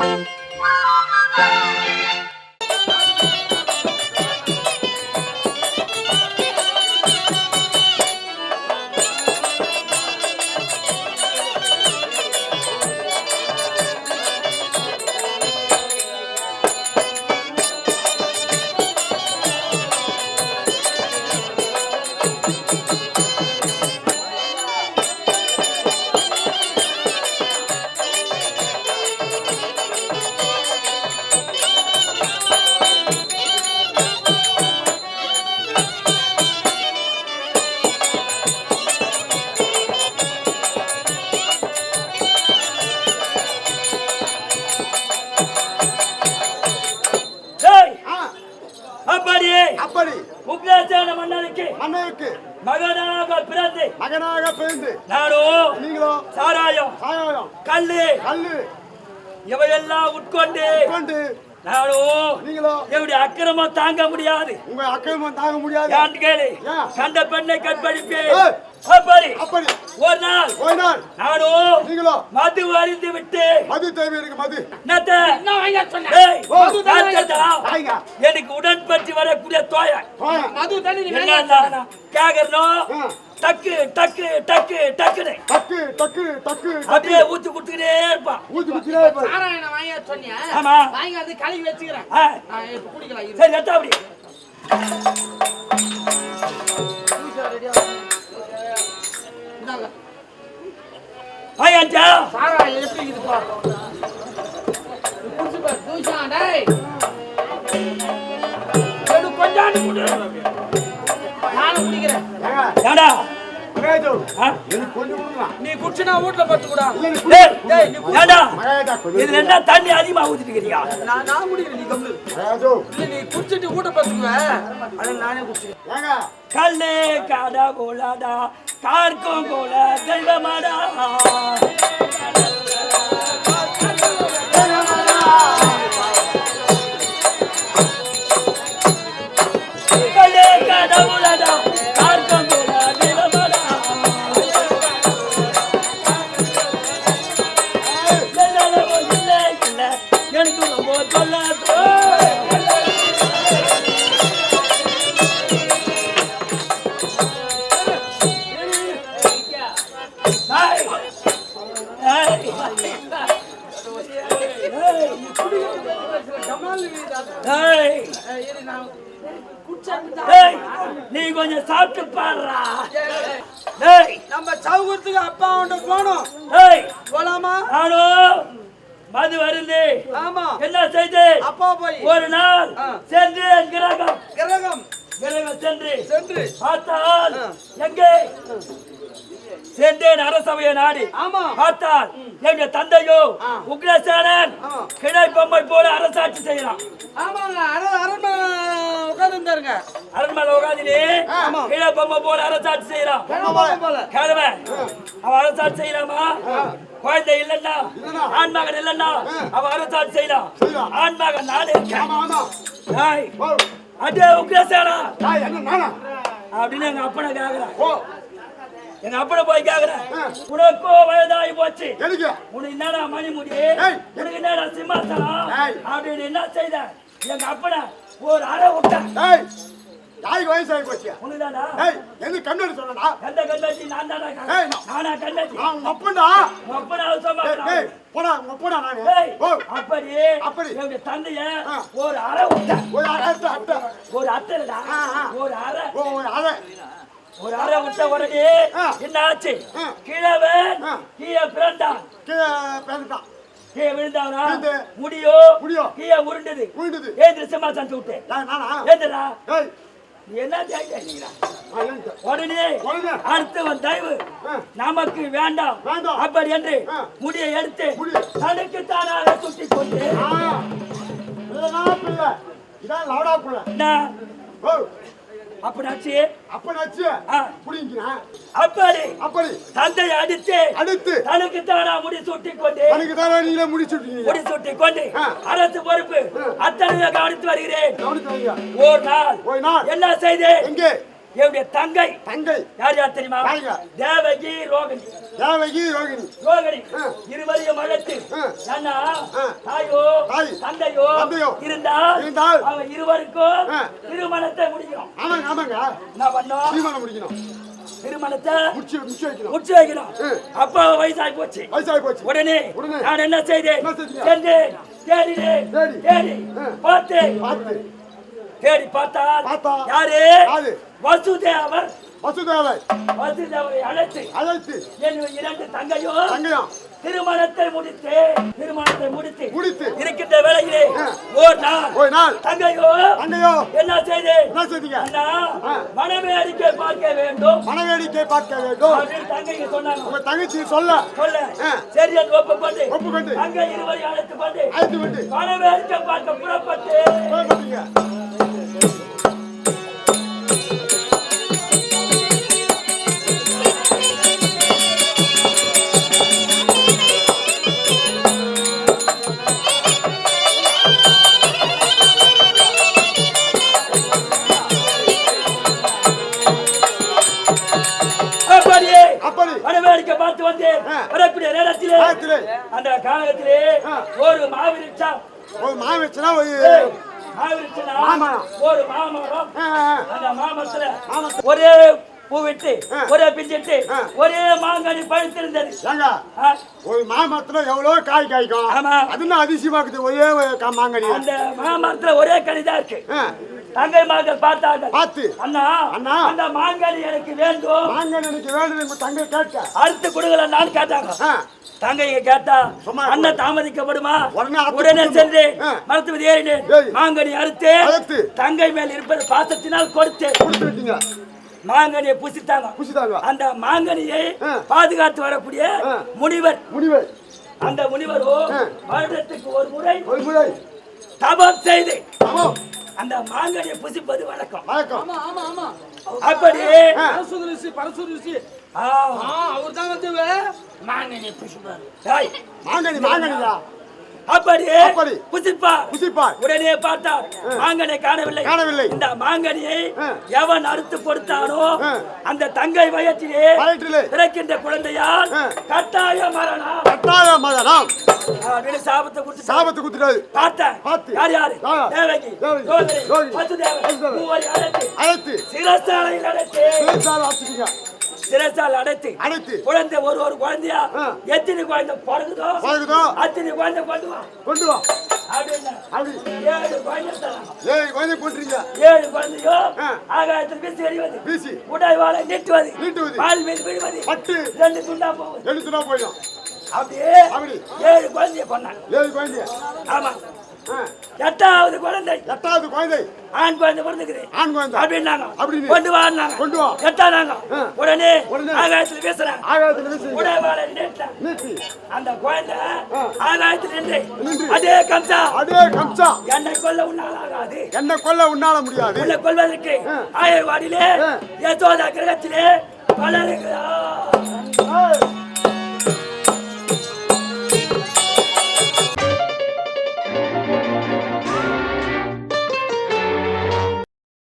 Thank you. மன்னனுக்கு மன்னருக்கு மகனாக பிறந்து. மகனாக பிறந்து. நானும் நீங்களோ? சாராயம். சாயம் கல்லு. கல்லு. இவையெல்லாம் உட்கொண்டு. கொண்டு நானும் நீங்களோ? என்னுடைய அக்கிரமம் தாங்க முடியாது. உங்க அக்கிரமம் தாங்க முடியாது. கேளு? கண்ட பெண்ணை கற்பழிப்பேன். அப்படி. அப்படி. ஒரு நாள் ஒரு நாள் நானும் நீங்களோ. மது அறிந்து விட்டு மது தேவை இருக்கு மது. என்னத்த? என்ன வாங்க சொன்ன ஏய், ஓ, நாத்தடா. தாய்ங்க எனக்கு உடன்பட்டு வரக்கூடிய தோய. மது தண்ணி என்ன கேக்குறோம். டக்கு டக்கு டக்கு டக்குன்னு. டக்கு டக்கு டக்கு அப்படியே ஊத்து குடுத்துக்கிட்டே இருப்பான் ஊத்தி குச்சிலே போய் சாராயண வாங்க சொன்னியா? ஆமா. வாங்கி வந்து கழுவி வச்சுக்கிறேன். சரி எத்தா அப்படி. பையன்டா சாராயம் எப்படி இருக்குது பாரு. கொஞ்சாண்டு. நானும் குடிக்கிறேன். ஏடா நீ குடிச்சுனா வீட்டுல படுத்துக்கூடா. இல்ல நீ டேய், குடி. டேய், நீ குடி. ஏடா மகாராஜா, கொஞ்சம் இதுல என்ன தண்ணி அதிகமா ஊத்திட்டுக்கிறியா நான் நான் குடிக்கிறேன் நீ கம்மு. நீ குடிச்சிட்டு வீட்டை படுத்துக்குவ. அதை நானே ஏங்க, கல்லு காடா கோலாடா கார்க்கும் கோல தெய்வமாடா. சாப்பிட்டு பாடுறா. டேய் நம்ம சவுகத்துக்கு அப்பா அவன்கிட்ட போனோம் டேய் போலாமா? நானும் மது வருது ஆமா. என்ன செய்து அப்பா போய். ஒரு நாள். சென்று கிரகம். கிரகம். கிரகம் சென்று. சென்று. பார்த்தால். எங்கே? சென்றேன் அரசவைய நாடு. ஆமா. பார்த்தால் எங்க தந்தையோ. உக்ரசேனன். கிணை பொம்மை போல அரசாட்சி செய்யலாம் ஆமாங்க. அரை அரண்மனை உட்கார்ந்து இருந்தாருங்க அரண்மனை ஆமா. கிணை பொம்மை போல அரசாட்சி போல. கேளுவ அவன் அரசாட்சி செய்யலாமா? குழந்தை இல்லன்னா இல்லைன்னா. ஆண் மகன் இல்லன்னா அவன் அரசாட்சி செய்யலாம். செய்யலாம். ஆண் மகன் நானே இருக்கேன் அடே உக்ரசேனா? அப்படின்னு எங்க அப்பனை கேக்குறேன். எங்க அப்பனை போய் கேக்குறேன். உனக்கோ வயதாகி போச்சு? உனக்கு என்னடா மணிமுடி. உனக்கு என்னடா சிம்மாசனம். அப்படின்னு என்ன செய்த? எங்க அப்பனை ஒரு அறை விட்டேன் ஏய், தாய்க்கு வயசாகி போச்சு. உனக்குதானா ஏய், எதுக்கு கண்ணாடி சொன்னடா? எந்த கண்காட்சி நான் தானே ஏய், நான். கண்காட்சி நான். உன் அப்பனை அவசரமா ஏய், போடா, உங்க அப்பனா நானு. ஓ, அப்படி அப்படி. எங்க தந்தைய. ஒரு அறை விட்டேன் ஒரு அட்டை, அட்டை. ஒரு ஆ. ஒரு அறை ஓ, ஒரு அறை. ஒரு அறை விட்ட உடனே. என்ன ஆச்சு ஆ. கீழே பிறந்தான் கீழே பிறந்துட்டான். கீழே விழுந்தானா விழுந்து. முடியோ முடியோ. கீழே உருண்டது விழுந்தது. ஏந்திர சிம்மாசனத்தை விட்டு? ஏந்திரா என்ன? உடனே. அடுத்தவன் தயவு. நமக்கு வேண்டாம். அப்படி என்று. முடியை எடுத்து. தனக்கு தானாக சுட்டி கொண்டு. இதான் லவடா பிள்ளை. புடிங்கிக்கிறேன். அப்படி அப்படி தந்தையை அடித்து அடுத்து தனக்கு தானா முடி சுட்டி கொண்டு எனக்கு தானே முடிச்சுட்டீங்க முடி சுட்டி கொண்டு. அரசு பொறுப்பு அத்தனை கவனித்து வருகிறேன் கவனித்து வைங்க. ஒரு நாள் ஒரு நாள். என்ன செய்து எங்கே என்னுடைய தங்கை தங்கை யார் யார் தெரியுமா? தேவகி ரோகிணி தேவகி ரோகிணி ரோகிணி. இருவரையும் அழைத்து. அண்ணா. தாயோ தாய். தந்தையோ. இருந்தால் இருந்தால் அவங்க இருவருக்கும் ஆ. திருமணத்தை முடிக்கணும் ஆமாங்க ஆமாங்க என்ன பண்ணோம் தீர்மானம் முடிக்கணும் திருமணத்தை முடிச்சு முடிச்சு வைக்கணும் முடிச்சு வைக்கணும். அப்பா வயசாகி போச்சு வயசாகி போச்சு உடனே உடனே. நான் என்ன செய்தேன் தேடினேன் தேடி. தேடி ஆ. பார்த்தேன் பார்த்து தேடி பார்த்தால் பார்த்தா. யாரு? வசுதேவர் வசுதேவை வசுதேவரை அழைத்து அழைத்து என் இரண்டு தங்கையும் தங்கையம் திருமணத்தை முடித்து திருமணத்தை முடித்து முடித்து. இருக்கின்ற வேளையிலே ஆ. ஓர் நாள் ஒரு நாள் தங்கையோ தங்கையோ. என்ன செய்தேன் என்ன செய்தீங்க? அண்ணா. மனவேடிக்கை பார்க்க வேண்டும். மனவேடிக்கை பார்க்க வேண்டும். அப்படின்னு தங்கைக்கு சொன்னாங்க. உங்க தங்கச்சி சொல்ல. சொல்ல. சரி என்று ஒப்புக்கொண்டு ஒப்புக்கொண்டு. தங்கை இருவரை அழைத்து கொண்டு அழைத்து விட்டு மனவேடிக்கை பார்க்க புறப்பட்டு போய்பட்டீங்க பார்த்து வந்தேன். வரக்கூடிய நேரத்திலே. அந்த காலத்திலே. ஒரு மாவிருச்சா ஒரு மாமிச்சனா ஒரு. ஒரு மாமரம் அந்த மாமரத்துல. ஒரே பூ விட்டு ஆ. ஒரே பிஞ்சிட்டு. ஒரே மாங்கனி பழுத்திருந்தது ஒரு மாமரத்துல எவ்வளவு காய் காய்க்கும் ஆமா. அது என்ன அதிசயமா இருக்குது ஒரே மாங்கனி அந்த மாமரத்துல ஒரே கனிதா இருக்கு ஆ, தங்கை மகள் பார்த்தார்கள் பார்த்து அண்ணா அண்ணா. அந்த மாங்கனி எனக்கு வேண்டும் மாங்கனி எனக்கு வேணும் உங்க தங்கை கேட்க அறுத்து கொடுக்கல நான் கேட்டாங்க தங்கையை கேட்டா சும்மா அண்ணன் தாமதிக்கப்படுமா உடனே. சென்று ஆ. மரத்து மீது ஏறினேன் ஏறி. மாங்கனி அறுத்து. தங்கை மேல் இருப்பது பாசத்தினால் கொடுத்து மாங்கனியை புசித்தாங்க குசிதாங்க அந்த மாங்கனியை. பாதுகாத்து வரக்கூடிய. முனிவர் முடிவு அந்த முனிவரோ. வருடத்துக்கு ஒரு முறை ஒரு முறை தபம் செய்து ஆமாம் அந்த மாங்கனியை புசிப்பது வழக்கம் வணக்கம் ஆமா ஆமா ஆமா அப்படி ஆ. பரசுர ரிஷி பரசுர ரிஷி ஆ. ஆ அவர் தான் வந்து மாங்கனி புஷ்பாரு டேய், மாங்கனி மாங்கனியா அப்படி அப்படி. புசிப்பார் குசிப்பார் உடனே பார்த்தார் மாங்கனை காணவில்லை காணவில்லை. இந்த மாங்கனியை. எவன் அறுத்து கொடுத்தானோ. அந்த தங்கை வயிற்றிலே பிறக்கின்ற குழந்தையால். கட்டாய மரணம் கட்டாய மதனம் அப்படின்னு சாபத்தை கொடுத்து சாபத்து குத்துறாரு பார்த்தேன். பார்த்து. யார்? தேவகி. மூவரை அழைத்து அழைத்து சிரசாலையில் அடைத்து. சிரசால் அடைத்து. குழந்தை ஒரு ஒரு குழந்தையா. எத்தனை குழந்தை? பிறகுதோ அத்தனை குழந்தை கொண்டு வா. கொண்டு வா. ஏழு குழந்தை கொண்டுறீங்க ஏழு குழந்தையோ. ஆகாயத்தில் வீசி எறிவது. வீசி. உடல் வாழை நீட்டுவது. நீட்டுவது. பால் மீது விடுவது பட்டு. ரெண்டு துண்டா போவது எழுத்துனா போயிடும். அப்படியே அப்படி. ஏழு குழந்தைய கொண்டாங்க ஏழு குழந்தை ஆமா. எட்டாவது குழந்தை. எட்டாவது குழந்தை. ஆண் குழந்தை பிறந்துக்குது. ஆண் குழந்தை. அப்படின்னாங்க. அப்படின்னு. கொண்டு வான்னாங்க. கொண்டு வா. எட்டானாங்க. உடனே உடனே. ஆகாயத்தில் வீசுறாங்க. ஆகாயத்தில் நீட்டாங்க நீட்டி. அந்த குழந்தை. ஆகாயத்தில் நின்று. அதே கம்சா. அடே கம்சா. என்னை கொல்ல உன்னால் ஆகாது. என்ன கொல்ல உன்னால முடியாது. உன்னை கொல்வதற்கு. ஆயர்வாடியிலே. யசோதா கிரகத்திலே பலருகிறார் ஏய்,